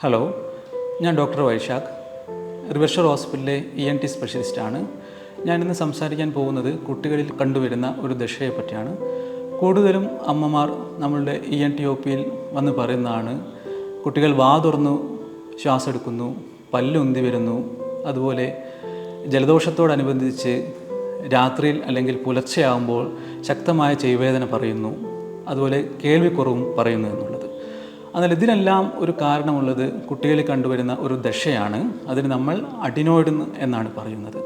Hello ഞാൻ doctor Vaishakh. റിവർഷർ ഹോസ്പിറ്റലിലെ E N T സ്പെഷ്യലിസ്റ്റാണ് ഞാനിന്ന് സംസാരിക്കാൻ പോകുന്നത് കുട്ടികളിൽ കണ്ടുവരുന്ന ഒരു ദശയെ പറ്റിയാണ്. കൂടുതലും അമ്മമാർ നമ്മളുടെ ഇ എൻ ടി ഒ പിയിൽ വന്ന് പറയുന്നതാണ് കുട്ടികൾ വാ തുറന്നു ശ്വാസം എടുക്കുന്നു പല്ലുന്തി വരുന്നു അതുപോലെ ജലദോഷത്തോടനുബന്ധിച്ച് രാത്രിയിൽ അല്ലെങ്കിൽ പുലർച്ചെയാകുമ്പോൾ ശക്തമായ ചെയ്വേദന പറയുന്നു അതുപോലെ കേൾവിക്കുറവും പറയുന്നു എന്നുള്ളത്. എന്നാൽ ഇതിനെല്ലാം ഒരു കാരണമുള്ളത് കുട്ടികളിൽ കണ്ടുവരുന്ന ഒരു ദശയാണ്. അതിന് നമ്മൾ അഡിനോയിഡ് എന്നാണ് പറയുന്നത്.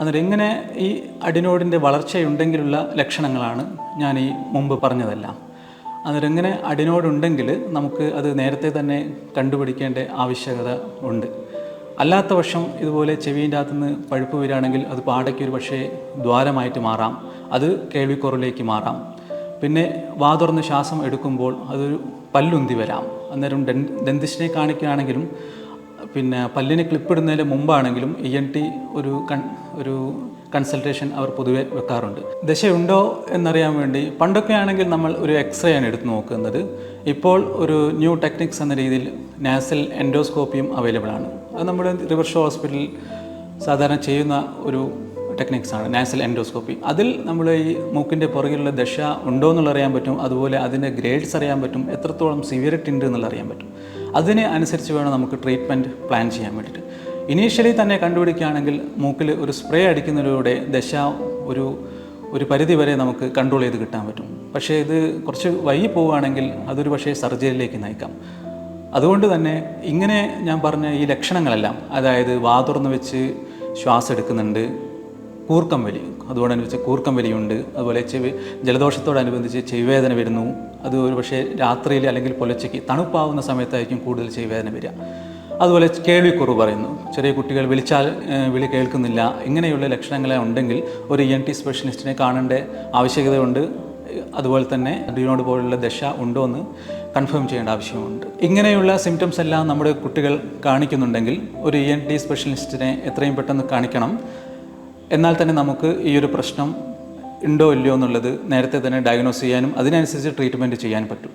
അന്നേരം എങ്ങനെ ഈ അഡിനോയിഡിന്റെ വളർച്ചയുണ്ടെങ്കിലുള്ള ലക്ഷണങ്ങളാണ് ഞാൻ ഈ മുമ്പ് പറഞ്ഞതെല്ലാം. അന്നേരം എങ്ങനെ അഡിനോയിഡ് ഉണ്ടെങ്കിൽ നമുക്ക് അത് നേരത്തെ തന്നെ കണ്ടുപിടിക്കേണ്ട ആവശ്യകത ഉണ്ട്. അല്ലാത്ത പക്ഷം ഇതുപോലെ ചെവീന്റെ അകത്തുനിന്ന് പഴുപ്പ് വരികയാണെങ്കിൽ അത് പാടയ്ക്ക് ഒരു പക്ഷേ ദ്വാരമായിട്ട് മാറാം. അത് കേൾവിക്കുറവിലേക്ക് മാറാം. പിന്നെ വാ തുറന്ന് ശ്വാസം എടുക്കുമ്പോൾ അതൊരു പല്ലുന്തി വരാം. അന്നേരം ഡെന്തിസ്റ്റിനെ കാണിക്കുകയാണെങ്കിലും പിന്നെ പല്ലിന് ക്ലിപ്പിടുന്നതിന് മുമ്പാണെങ്കിലും ഇ എൻ ടി ഒരു കൺ ഒരു കൺസൾട്ടേഷൻ അവർ പൊതുവെ വെക്കാറുണ്ട്. ദശയുണ്ടോ എന്നറിയാൻ വേണ്ടി പണ്ടൊക്കെ ആണെങ്കിൽ നമ്മൾ ഒരു എക്സ്റേ ആണ് എടുത്ത് നോക്കുന്നത്. ഇപ്പോൾ ഒരു ന്യൂ ടെക്നിക്സ് എന്ന രീതിയിൽ നാസൽ എൻഡോസ്കോപ്പിയും അവൈലബിൾ ആണ്. അത് നമ്മുടെ റിവർഷോ ഹോസ്പിറ്റലിൽ സാധാരണ ചെയ്യുന്ന ഒരു ടെക്നിക്സാണ് നാസൽ എൻഡോസ്കോപ്പി അതിൽ നമ്മൾ ഈ മൂക്കിന്റെ പുറകിലുള്ള ദശ ഉണ്ടോ എന്നുള്ള അറിയാൻ പറ്റും. അതുപോലെ അതിന്റെ ഗ്രേഡ്സ് അറിയാൻ പറ്റും. എത്രത്തോളം സിവിയറിറ്റി ഉണ്ട് എന്നുള്ള അറിയാൻ പറ്റും. അതിന് അനുസരിച്ച് വേണം നമുക്ക് ട്രീറ്റ്മെന്റ് പ്ലാൻ ചെയ്യാൻ വേണ്ടിയിട്ട്. ഇനീഷ്യലി തന്നെ കണ്ടുപിടിക്കുകയാണെങ്കിൽ മൂക്കിൽ ഒരു സ്പ്രേ അടിക്കുന്നതിലൂടെ ദശ ഒരു ഒരു പരിധി വരെ നമുക്ക് കൺട്രോൾ ചെയ്ത് കിട്ടാൻ പറ്റും. പക്ഷേ ഇത് കുറച്ച് വൈകി പോവുകയാണെങ്കിൽ അതൊരു പക്ഷേ സർജറിയിലേക്ക് നയിക്കാം. അതുകൊണ്ട് തന്നെ ഇങ്ങനെ ഞാൻ പറഞ്ഞ ഈ ലക്ഷണങ്ങളെല്ലാം അതായത് വാ തുറന്ന് വെച്ച് ശ്വാസം എടുക്കുന്നുണ്ട് കൂർക്കം വലി അതുകൊണ്ടനുബന്ധിച്ച് കൂർക്കം വലിയുണ്ട്. അതുപോലെ ചെവി ജലദോഷത്തോടനുബന്ധിച്ച് ചെവിവേദന വരുന്നു. അത് ഒരു പക്ഷേ രാത്രിയിൽ അല്ലെങ്കിൽ പുലച്ചയ്ക്ക് തണുപ്പാവുന്ന സമയത്തായിരിക്കും കൂടുതൽ ചെവിവേദന വരിക. അതുപോലെ കേൾവിക്കുറവ് പറയുന്നു. ചെറിയ കുട്ടികൾ വിളിച്ചാൽ വിളി കേൾക്കുന്നില്ല. ഇങ്ങനെയുള്ള ലക്ഷണങ്ങളെ ഉണ്ടെങ്കിൽ ഒരു ഇ എൻ ടി സ്പെഷ്യലിസ്റ്റിനെ കാണേണ്ട ആവശ്യകതയുണ്ട്. അതുപോലെ തന്നെ ഡ്യൂനോട് പോലുള്ള ദശ ഉണ്ടോ എന്ന് കൺഫേം ചെയ്യേണ്ട ആവശ്യമുണ്ട്. ഇങ്ങനെയുള്ള സിംറ്റംസ് എല്ലാം നമ്മുടെ കുട്ടികൾ കാണിക്കുന്നുണ്ടെങ്കിൽ ഒരു ഇ എൻ ടി സ്പെഷ്യലിസ്റ്റിനെ എത്രയും പെട്ടെന്ന് കാണിക്കണം. എന്നാൽ തന്നെ നമുക്ക് ഈ ഒരു പ്രശ്നം ഉണ്ടോ ഇല്ലയോ എന്നുള്ളത് നേരത്തെ തന്നെ ഡയഗ്നോസ് ചെയ്യാനും അതിനനുസരിച്ച് ട്രീറ്റ്മെന്റ് ചെയ്യാൻ പറ്റും.